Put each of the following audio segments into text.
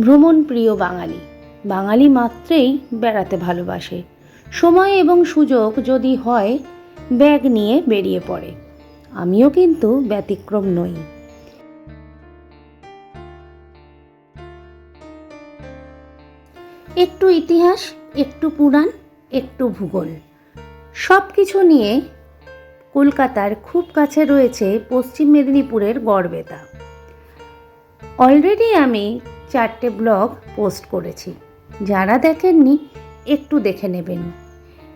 ভ্রমণ প্রিয় বাঙালি। বাঙালি মাত্রেই বেড়াতে ভালোবাসে। সময় এবং সুযোগ যদি হয়, ব্যাগ নিয়ে বেরিয়ে পড়ে। আমিও কিন্তু ব্যতিক্রম নই। একটু ইতিহাস, একটু পুরাণ, একটু ভূগোল। সব কিছু নিয়ে কলকাতার খুব কাছে রয়েছে পশ্চিম মেদিনীপুরের গড়বেতা। অলরেডি আমি চারটে ব্লগ পোস্ট করেছি। যারা দেখেননি, একটু দেখে নেবেন।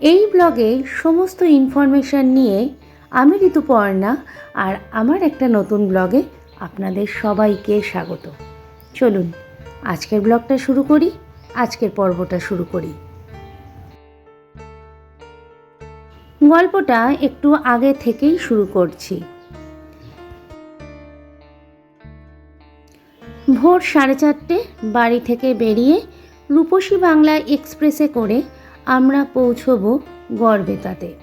এই ব্লগে সমস্ত ইনফরমেশান নিয়ে আমি ঋতুপর্ণা আর আমার একটা নতুন ব্লগে আপনাদের সবাইকে স্বাগত। চলুন, আজকের ব্লগটা শুরু করি, আজকের পর্বটা শুরু করি। গল্পটা একটু আগে থেকেই শুরু করছি। ভোর সাড়ে চারটে বাড়ি থেকে বেরিয়ে রূপসী বাংলা এক্সপ্রেসে করে আমরা পৌঁছব গড়বেতাতে।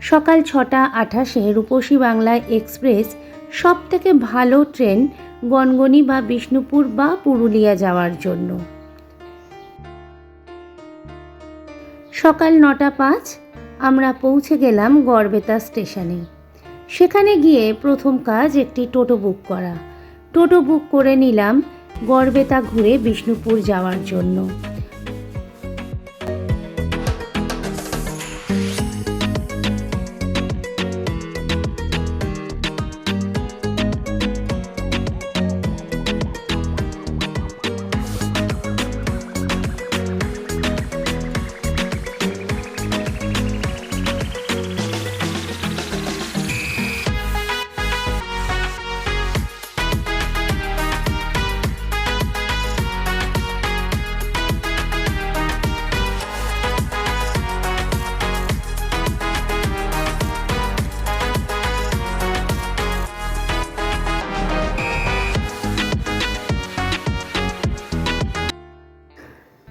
সকাল ছটা আঠাশে রূপসী বাংলা এক্সপ্রেস সব থেকে ভালো ট্রেন গনগনি বা বিষ্ণুপুর বা পুরুলিয়া যাওয়ার জন্য। সকাল নটা পাঁচ আমরা পৌঁছে গেলাম গড়বেতা স্টেশনে। সেখানে গিয়ে প্রথম কাজ একটি টোটো বুক করা। টোটো বুক করে নিলাম গড়বেতা ঘুরে বিষ্ণুপুর যাওয়ার জন্য।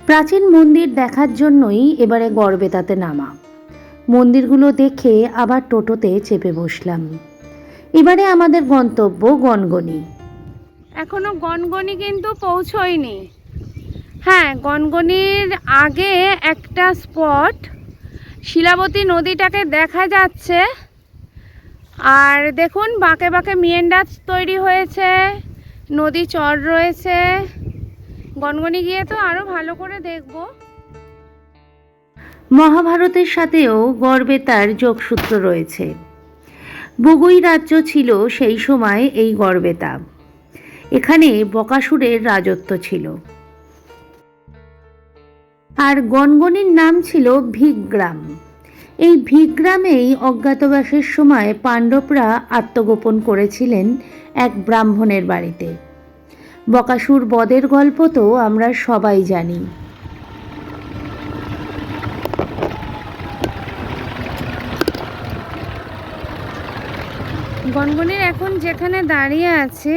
প্রাচীন মন্দির দেখার জন্যই এবারে গড়বেতাতে নামা। মন্দিরগুলো দেখে আবার টোটোতে চেপে বসলাম। এবারে আমাদের গন্তব্য গনগনি। এখনও গনগনি কিন্তু পৌঁছয়নি। হ্যাঁ গনগনির আগে একটা স্পট, শিলাবতী নদীটাকে দেখা যাচ্ছে। আর দেখুন, বাঁকে বাঁকে মিয়েন্ডার তৈরি হয়েছে, নদী চর রয়েছে। গনগনি গিয়ে তো আরও ভালো করে দেখব। মহাভারতের সাথেও গড়বেতার যোগসূত্র রয়েছে। বগুই রাজ্য ছিল সেই সময় এই গড়বেতা এখানে বকাসুরের রাজত্ব ছিল। আর গনগনির নাম ছিল ভিগ্রাম। এই ভিগ্রামেই অজ্ঞাতবাসের সময় পাণ্ডবরা আত্মগোপন করেছিলেন এক ব্রাহ্মণের বাড়িতে। বকাসুর বদের গল্প তো আমরা সবাই জানি। গনগনির এখন যেখানে দাঁড়িয়ে আছে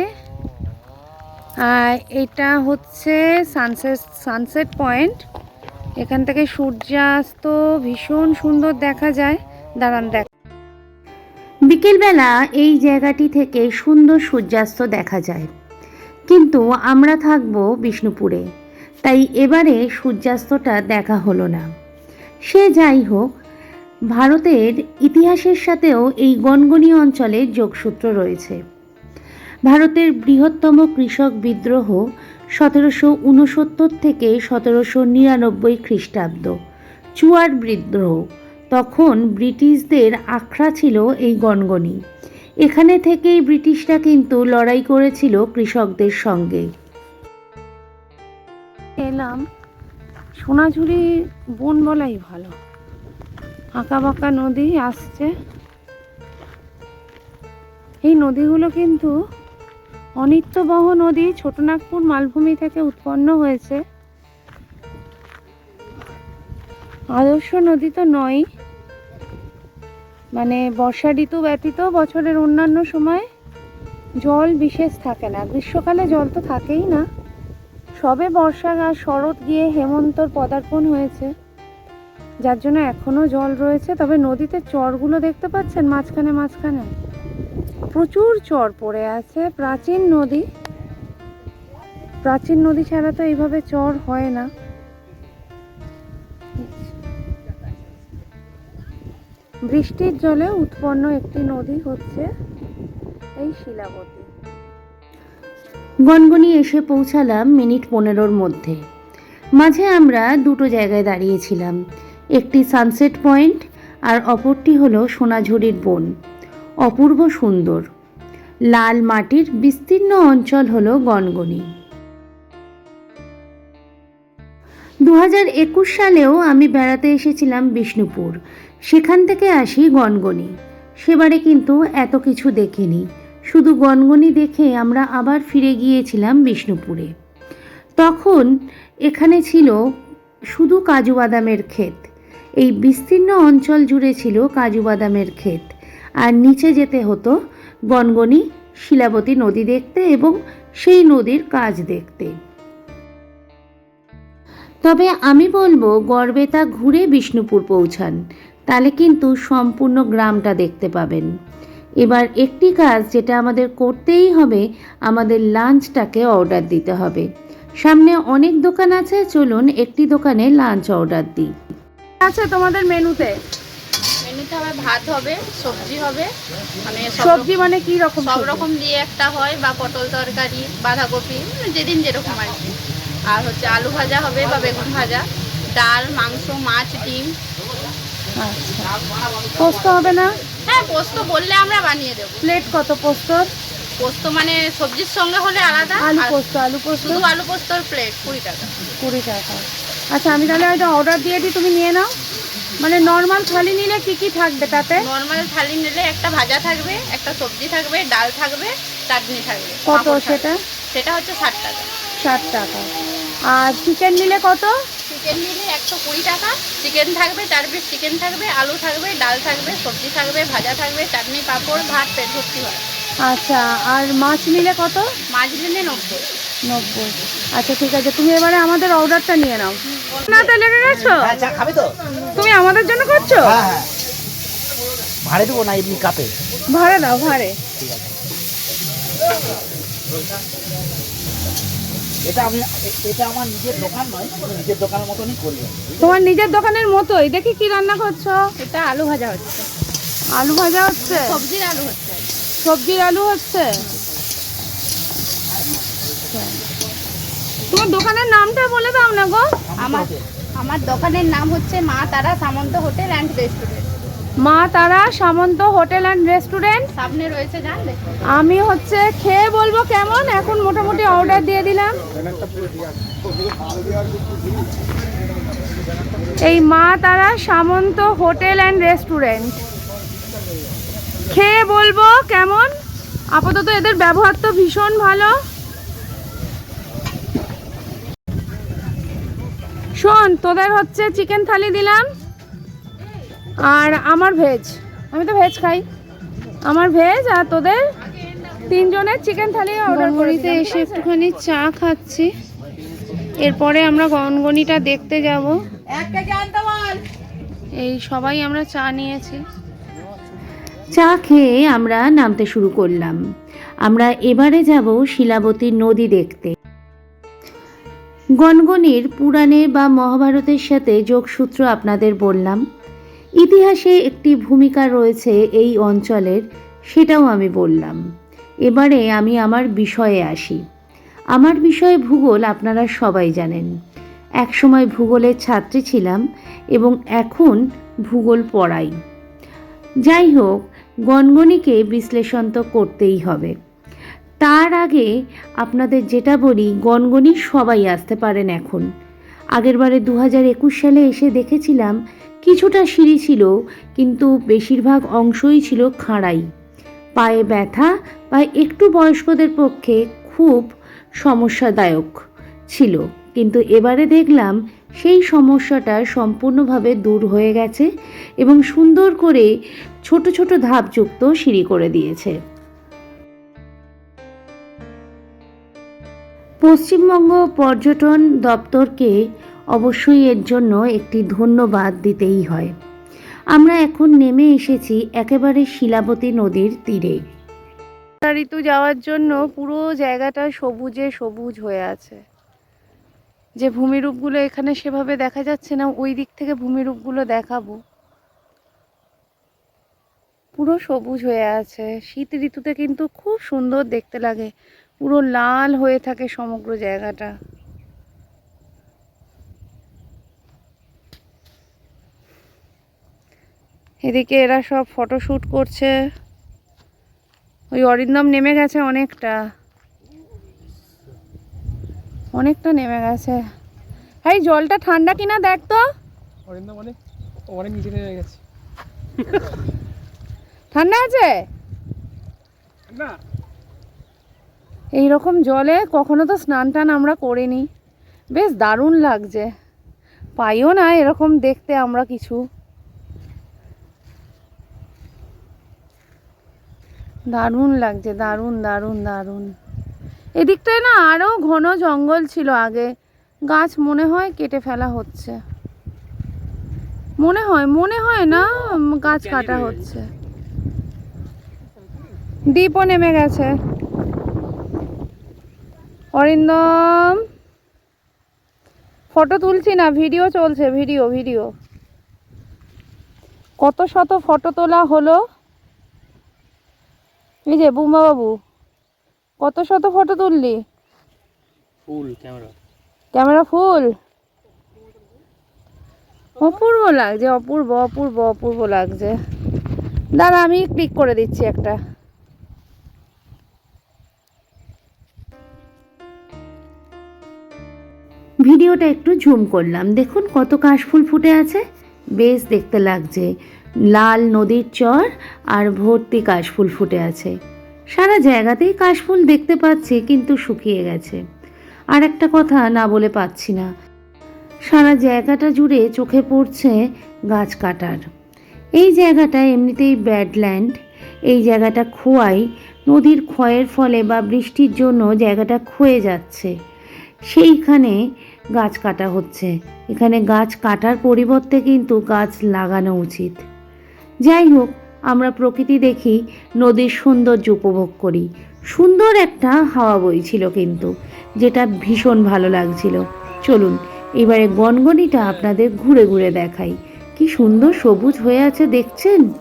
আহ, এটা হচ্ছে সানসেট সানসেট পয়েন্ট এখান থেকে সূর্যাস্ত ভীষণ সুন্দর দেখা যায়। দাঁড়ান দেখ। বিকেলবেলা এই জায়গাটি থেকে সুন্দর সূর্যাস্ত দেখা যায়। কিন্তু আমরা থাকব বিষ্ণুপুরে। তাই এবারে সূর্যাস্তটা দেখা হলো না। সে যাই হোক, ভারতের ইতিহাসের সাথেও এই গনগনি অঞ্চলে যোগসূত্র রয়েছে। ভারতের বৃহত্তম কৃষক বিদ্রোহ সতেরোশো উনসত্তর থেকে সতেরোশো নিরানব্বই খ্রিস্টাব্দ। চুয়ার বিদ্রোহ। তখন ব্রিটিশদের আখড়া ছিল এই গনগনি। এখানে থেকেই ব্রিটিশরা কিন্তু লড়াই করেছিল কৃষকদের সঙ্গে। এলাম। সোনাঝুরি বন বলাই ভালো। আঁকা বাঁকা নদী আসছে। এই নদীগুলো কিন্তু অনিত্যবহ নদী। ছোটনাগপুর মালভূমি থেকে উৎপন্ন হয়েছে। আদর্শ নদী তো নয় মানে বর্ষা ঋতু ব্যতীত বছরের অন্যান্য সময় জল বিশেষ থাকে না। গ্রীষ্মকালে জল তো থাকেই না। সবে বর্ষা আর শরৎ গিয়ে হেমন্তর পদার্পণ হয়েছে। যার জন্য এখনও জল রয়েছে। তবে নদীতে চরগুলো দেখতে পাচ্ছেন মাঝখানে মাঝখানে? প্রচুর চর পড়ে আছে। প্রাচীন নদী। প্রাচীন নদী ছাড়া তো এইভাবে চর হয় না। বৃষ্টির জলে উৎপন্ন একটি নদী হচ্ছে এই শিলাবতী। গনগনি এসে পৌঁছালাম মিনিট পনেরোর মধ্যে। মাঝে আমরা দুটো জায়গায় দাঁড়িয়েছিলাম। একটি সানসেট পয়েন্ট আর অপরটি হলো সোনাঝুরির বন। অপূর্ব সুন্দর। লাল মাটির বিস্তীর্ণ অঞ্চল হলো গনগনি। দু সালেও আমি বেড়াতে এসেছিলাম বিষ্ণুপুর। সেখান থেকে আসি গনগনি। সেবারে কিন্তু এত কিছু দেখিনি। শুধু গনগনি দেখে আমরা আবার ফিরে গিয়েছিলাম বিষ্ণুপুরে। তখন এখানে ছিল শুধু কাজু বাদামের ক্ষেত। এই বিস্তীর্ণ অঞ্চল জুড়ে ছিল কাজু বাদামের ক্ষেত। আর নিচে যেতে হতো গনগনি, শিলাবতী নদী দেখতে এবং সেই নদীর কাজ দেখতে। তবে আমি বলব গড়বেতা ঘুরে বিষ্ণুপুর পৌঁছান। তাহলে কিন্তু সম্পূর্ণ গ্রামটা দেখতে পাবেন। এবার একটি কাজ যেটা আমাদের করতেই হবে আমাদের লাঞ্চটাকে অর্ডার দিতে হবে। সামনে অনেক দোকান আছে চলুন একটি দোকানে লাঞ্চ অর্ডার দিই। আছে তোমাদের মেনুতে? মেনুতে হবে ভাত হবে সবজি হবে মানে সবজি মানে কি রকম সব রকম দিয়ে একটা হয় বা পটল তরকারি বাঁধাকপি মানে যেদিন যেরকম আর কি। আর হচ্ছে আলু ভাজা হবে বা বেগুন ভাজা ডাল মাংস মাছ ডিম আচ্ছা পোস্ত হবে না? হ্যাঁ পোস্ত বললে আমরা বানিয়ে দেবো। প্লেট কত পোস্তর? পোস্ত মানে সবজির সঙ্গে হলে আলাদা আলু পোস্ত আলু পোস্ত? শুধু আলু পোস্তর প্লেট কুড়ি টাকা। কুড়ি টাকা। আচ্ছা আমি তাহলে হয়তো অর্ডার দিয়ে দিই তুমি নিয়ে নাও। মানে নর্মাল থালি নিলে কি কি থাকবে তাতে? নর্মাল থালি নিলে একটা ভাজা থাকবে একটা সবজি থাকবে ডাল থাকবে চাটনি থাকবে। কত। সেটা? সেটা হচ্ছে ষাট টাকা। ষাট টাকা। আর চিকেন নিলে কত? চিকেন নিলে একশো কুড়ি টাকা। চিকেন থাকবে চার পিস চিকেন থাকবে আলু থাকবে ডাল থাকবে সবজি থাকবে ভাজা থাকবে চাটনি পাঁপড় ভাত পেট ভর্তি হয়। আচ্ছা আর মাছ নিলে কত? মাছ নিলে নব্বই। নব্বই। আচ্ছা ঠিক আছে তুমি এবারে আমাদের অর্ডারটা নিয়ে নাও। না তো লেগে গেছো? হ্যাঁ খাবে তো। তুমি আমাদের জন্য করছ? হ্যাঁ হ্যাঁ। ভাড়ে দেবো না এমনি কাপে ভাড়ে দাও ভাড়ে। এটা আমি এটা আমার নিজের দোকান নয় নিজের দোকানের মতনই করি তোমার নিজের দোকানের মতোই? দেখি কি রান্না করছ? এটা আলু ভাজা হচ্ছে। আলু ভাজা হচ্ছে? সবজির আলু হচ্ছে। সবজির আলু হচ্ছে? তোমার দোকানের নামটা বলে দাও না গো। আমার আমার দোকানের নাম হচ্ছে মা তারা সামন্ত হোটেল অ্যান্ড রেস্টুরেন্ট। মা তারা সামন্ত হোটেল অ্যান্ড রেস্টুরেন্ট। সামনে রয়েছে জান আমি হচ্ছে খেয়ে বলব কেমন এখন মোটামুটি অর্ডার দিয়ে দিলাম। এই মা তারা সামন্ত হোটেল অ্যান্ড রেস্টুরেন্ট। খেয়ে বলব কেমন আপাতত এদের ব্যবহার তো ভীষণ ভালো। শোন তোদের হচ্ছে চিকেন থালি দিলাম। আর আমার ভেজ। আমি তো ভেজ খাই। আমার ভেজ আর তোদের? তিনজনের চিকেন থালি অর্ডার করে এসে একটুখানি চা খাচ্ছি। এরপরে আমরা গনগনিটা দেখতে যাব। এই সবাই আমরা চা নিয়েছি। চা খেয়ে আমরা নামতে শুরু করলাম। আমরা এবারে যাব শিলাবতী নদী দেখতে। গনগনির পুরাণে বা মহাভারতের সাথে যোগসূত্র আপনাদের বললাম। ইতিহাসে একটি ভূমিকা রয়েছে এই অঞ্চলের, সেটাও আমি বললাম। এবারে আমি আমার বিষয়ে আসি। আমার বিষয়ে ভূগোল আপনারা সবাই জানেন। একসময় ভূগোলের ছাত্রী ছিলাম এবং এখন ভূগোল পড়াই। যাই হোক, গণগণিকে বিশ্লেষণ তো করতেই হবে। তার আগে আপনাদের যেটা বলি গনগনি সবাই আসতে পারেন এখন। আগেরবারে দু হাজার একুশ সালে এসে দেখেছিলাম কিছুটা সিঁড়ি ছিল, কিন্তু বেশিরভাগ অংশই ছিল খাড়াই। পায়ে ব্যথা বা একটু বয়স্কদের পক্ষে খুব সমস্যাদায়ক ছিল, কিন্তু এবারে দেখলাম সেই সমস্যাটা সম্পূর্ণভাবে দূর হয়ে গেছে এবং সুন্দর করে ছোট ছোট ধাপযুক্ত সিঁড়ি করে দিয়েছে। পশ্চিমবঙ্গ পর্যটন দপ্তরকে অবশ্যই এর জন্য একটি ধন্যবাদ দিতেই হয়। আমরা এখন নেমে এসেছি একেবারে শিলাবতী নদীর তীরে। ঋতু যাওয়ার জন্য পুরো জায়গাটা সবুজে সবুজ হয়ে আছে। যে ভূমিরূপগুলো এখানে সেভাবে দেখা যাচ্ছে না, ওই দিক থেকে ভূমিরূপগুলো দেখাবো। পুরো সবুজ হয়ে আছে। শীত ঋতুতে কিন্তু খুব সুন্দর দেখতে লাগে। পুরো লাল হয়ে থাকে সমগ্র জায়গাটা। এদিকে এরা সব ফটোশ্যুট করছে। ওই অরিন্দম নেমে গেছে অনেকটা। অনেকটা নেমে গেছে। এই জলটা ঠান্ডা কিনা দেখ তো। অরিন্দম অনেক অনেক নিচে নেমে গেছে। ঠান্ডা আছে? না। এই রকম জলে কখনো তো স্নান টান আমরা করিনি। বেশ দারুণ লাগছে। পাইও না এরকম দেখতে আমরা কিছু। দারুণ লাগছে, দারুণ দারুণ দারুণ। এদিকটায় না আরও ঘন জঙ্গল ছিল আগে। গাছ মনে হয় কেটে ফেলা হচ্ছে। মনে হয় মনে হয় না গাছ কাটা হচ্ছে। দ্বীপও নেমে গেছে। অরিন্দম ফটো তুলছি না ভিডিও চলছে ভিডিও ভিডিও কত শত ফটো তোলা হলো? এই যে বুম্বা বাবু কত শত photo তুললি? Full camera. Camera full? অপূর্ব লাগছে অপূর্ব অপূর্ব অপূর্ব লাগছে। দাঁড়া আমি ক্লিক করে দিচ্ছি একটা। ভিডিওটা একটু জুম করলাম। দেখুন কত কাশফুল ফুটে আছে। বেশ দেখতে লাগছে। লাল নদীর চর আর ভর্তি কাশফুল ফুটে আছে। সারা জায়গাতেই কাশফুল দেখতে পাচ্ছি, কিন্তু শুকিয়ে গেছে। আর একটা কথা না বলে পাচ্ছি না। সারা জায়গাটা জুড়ে চোখে পড়ছে গাছ কাটার। এই জায়গাটা এমনিতেই ব্যাডল্যান্ড। এই জায়গাটা খোয়াই। নদীর ক্ষয়ের ফলে বা বৃষ্টির জন্য জায়গাটা ক্ষয়ে যাচ্ছে। সেইখানে গাছ কাটা হচ্ছে। এখানে গাছ কাটার পরিবর্তে কিন্তু গাছ লাগানো উচিত। যাই হোক, আমরা প্রকৃতি দেখি, নদীর সৌন্দর্য উপভোগ করি। সুন্দর একটা হাওয়া বইছিল কিন্তু, যেটা ভীষণ ভালো লাগছিল। চলুন, এবারে গনগনিটা আপনাদের ঘুরে ঘুরে দেখাই। কি সুন্দর সবুজ হয়ে আছে, দেখছেন?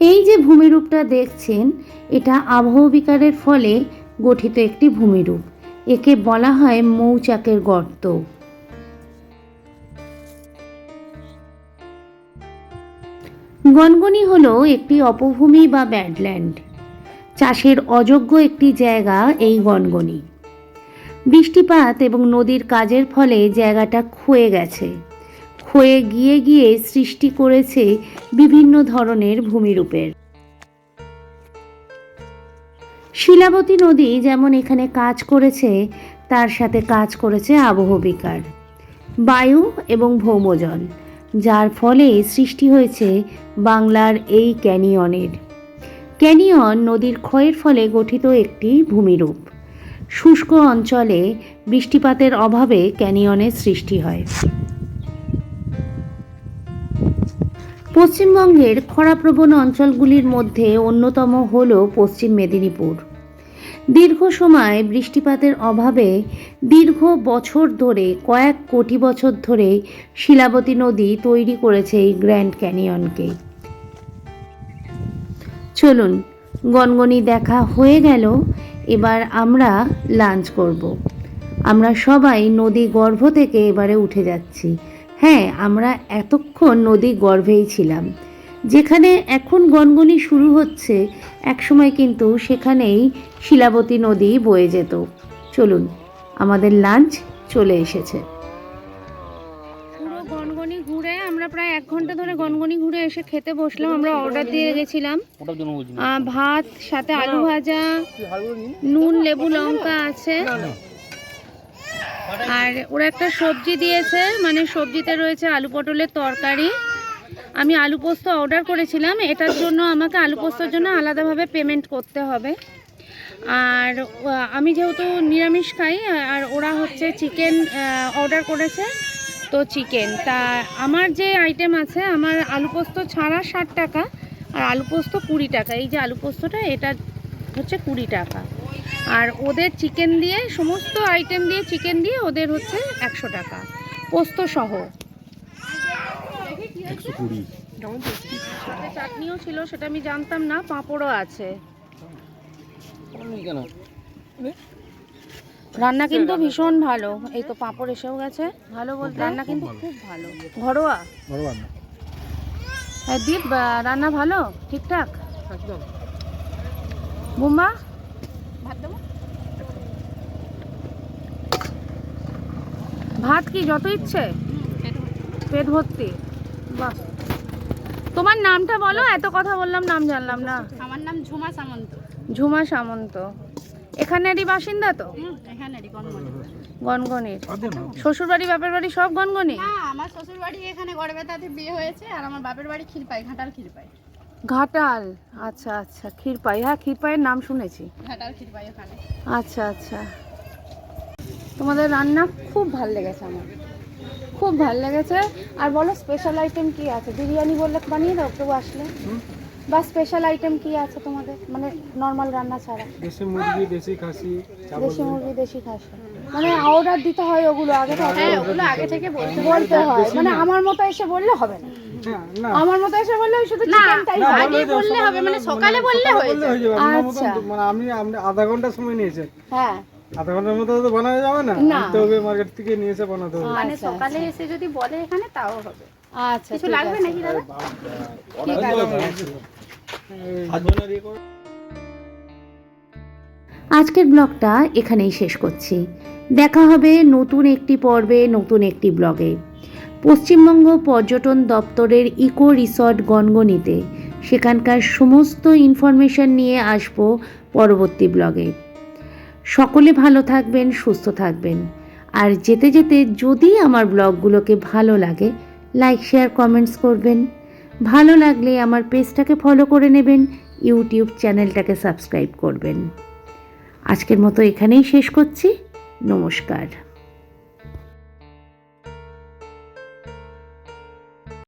এই যে ভূমিরূপটা দেখছেন, এটা আবহাওয়া বিকারের ফলে গঠিত একটি ভূমিরূপ। একে বলা হয় মৌচাকের গর্ত। গনগনি হল একটি অপভূমি বা ব্যাডল্যান্ড চাষের অযোগ্য একটি জায়গা এই গনগনি। বৃষ্টিপাত এবং নদীর কাজের ফলে জায়গাটা ক্ষয়ে গেছে। ক্ষয়ে গিয়ে গিয়ে সৃষ্টি করেছে বিভিন্ন ধরনের ভূমিরূপের। শিলাবতী নদী যেমন এখানে কাজ করেছে, তার সাথে কাজ করেছে আবহবিকার বায়ু এবং ভৌমজল, যার ফলে সৃষ্টি হয়েছে বাংলার এই ক্যানিয়নের। ক্যানিয়ন নদীর ক্ষয়ের ফলে গঠিত একটি ভূমিরূপ। শুষ্ক অঞ্চলে বৃষ্টিপাতের অভাবে ক্যানিয়নের সৃষ্টি হয়। পশ্চিমবঙ্গের খরাপ্রবণ অঞ্চলগুলির মধ্যে অন্যতম হল পশ্চিম মেদিনীপুর। দীর্ঘ সময় বৃষ্টিপাতের অভাবে দীর্ঘ বছর ধরে, কয়েক কোটি বছর ধরে শিলাবতী নদী তৈরি করেছে এই গ্র্যান্ড ক্যানিয়নকে। চলুন, গনগনি দেখা হয়ে গেল, এবার আমরা লাঞ্চ করব। আমরা সবাই নদী গর্ভ থেকে এবারে উঠে যাচ্ছি। হ্যাঁ আমরা এতক্ষণ নদী গর্ভেই ছিলাম। যেখানে এখন গনগনি শুরু হচ্ছে, একসময় কিন্তু সেখানেই শিলাবতী নদী বয়ে যেত। চলুন, আমাদের লাঞ্চ চলে এসেছে। পুরো গনগনি ঘুরে আমরা প্রায় এক ঘণ্টা ধরে গনগনি ঘুরে এসে খেতে বসলাম, আমরা অর্ডার দিয়ে গেছিলাম ভাত, সাথে আলু ভাজা, নুন, লেবু, লঙ্কা আছে। আর ওরা একটা সবজি দিয়েছে মানে সবজিতে রয়েছে আলু পটলের তরকারি। আমি আলু পোস্ত অর্ডার করেছিলাম। এটার জন্য আমাকে আলু পোস্তর জন্য আলাদাভাবে পেমেন্ট করতে হবে। আর আমি যেহেতু নিরামিষ খাই, আর ওরা হচ্ছে চিকেন অর্ডার করেছে, তো চিকেন তা আমার যে আইটেম আছে, আমার আলু পোস্ত ছাড়া ষাট টাকা, আর আলু পোস্ত কুড়ি টাকা। এই যে আলু পোস্তটা, এটা হচ্ছে কুড়ি টাকা। আর ওদের চিকেন দিয়ে, সমস্ত আইটেম দিয়ে চিকেন দিয়ে ওদের হচ্ছে একশো টাকা। পোস্ত সহ সাথে চাটনিও ছিল সেটা আমি জানতাম না পাঁপড়ও আছে। কেন? রান্না কিন্তু ভীষণ ভালো। এই তো পাঁপড় এসেও গেছে। ভালো বলতে? রান্না কিন্তু খুব ভালো। ঘরোয়া? হ্যাঁ দীপ রান্না ভালো? ঠিকঠাক? একদম। বুম্বা? ভাত দেবো? ভাত কি যত ইচ্ছে? পেট ভর্তি। তোমার নামটা বলো এত কথা বললাম নাম জানলাম না। আমার নাম ঝুমা সামন্ত। ঝুমা সামন্ত। এখানেরই বাসিন্দা তো? হুম এখানে গণমণি গনগনির। শ্বশুর বাড়ি বাপের বাড়ি সব গনগনি? আমার শ্বশুর বাড়ি এখানে গড়বেতাতে বিয়ে হয়েছে আর আমার বাপের বাড়ি ক্ষীরপাই ঘাটাল ক্ষীরপাই। ঘাটাল? আচ্ছা আচ্ছা ক্ষীরপাই। হ্যাঁ ক্ষীরপাইয়ের নাম শুনেছি। ঘাটাল ক্ষীরপাই ওখানে। আচ্ছা আচ্ছা। তোমাদের রান্না খুব ভালো লেগেছে আমার। খুব ভালো লেগেছে। আর বলো স্পেশাল আইটেম কি আছে? বিরিয়ানি বললে বানিয়ে দাও কেউ আসলে। বা স্পেশাল আইটেম কি আছে তোমাদের? মানে নর্মাল রান্না ছাড়া। দেশি মুরগি দেশি খাসি দেশি মুরগি দেশি খাসি। মানে অর্ডার দিতে হয় ওগুলো আগে থেকে হ্যাঁ ওগুলো আগে থেকে বলতে বলতে হয়। মানে আমার মতো এসে বললে হবে না। না। আমার মতো এসে বললে ওই শুধু চিকেনটাই না, আগে বললে হবে মানে সকালে বললে হয়ে যাবে। হয়ে আচ্ছা। মানে আপনি আধা ঘণ্টা সময় নিয়েছেন হ্যাঁ। আধা ঘণ্টার মধ্যে তো বানানো যাবে না। না। আনতে হবে মার্কেট থেকে নিয়ে এসে বানাতে হবে। মানে আচ্ছা, সকালে এসে যদি বলে এখানে তাও হবে। আচ্ছা কিছু লাগবে নাকি দাদা? ঠিক আছে। করে আজকের ব্লগটা এখানেই শেষ করছি। দেখা হবে নতুন একটি পর্বে নতুন একটি ব্লগে। পশ্চিমবঙ্গ পর্যটন দপ্তরের ইকো রিসর্ট গনগনিতে সেখানকার সমস্ত ইনফরমেশন নিয়ে আসব পরবর্তী ব্লগে। সকলে ভালো থাকবেন, সুস্থ থাকবেন। আর যেতে যেতে যদি আমার ব্লগগুলোকে ভালো লাগে, লাইক, শেয়ার, কমেন্টস করবেন। ভালো লাগলে আমার পেজটাকে ফলো করে নেবেন, ইউটিউব চ্যানেলটাকে সাবস্ক্রাইব করবেন। আজকের মতো এখানেই শেষ করছি। নমস্কার।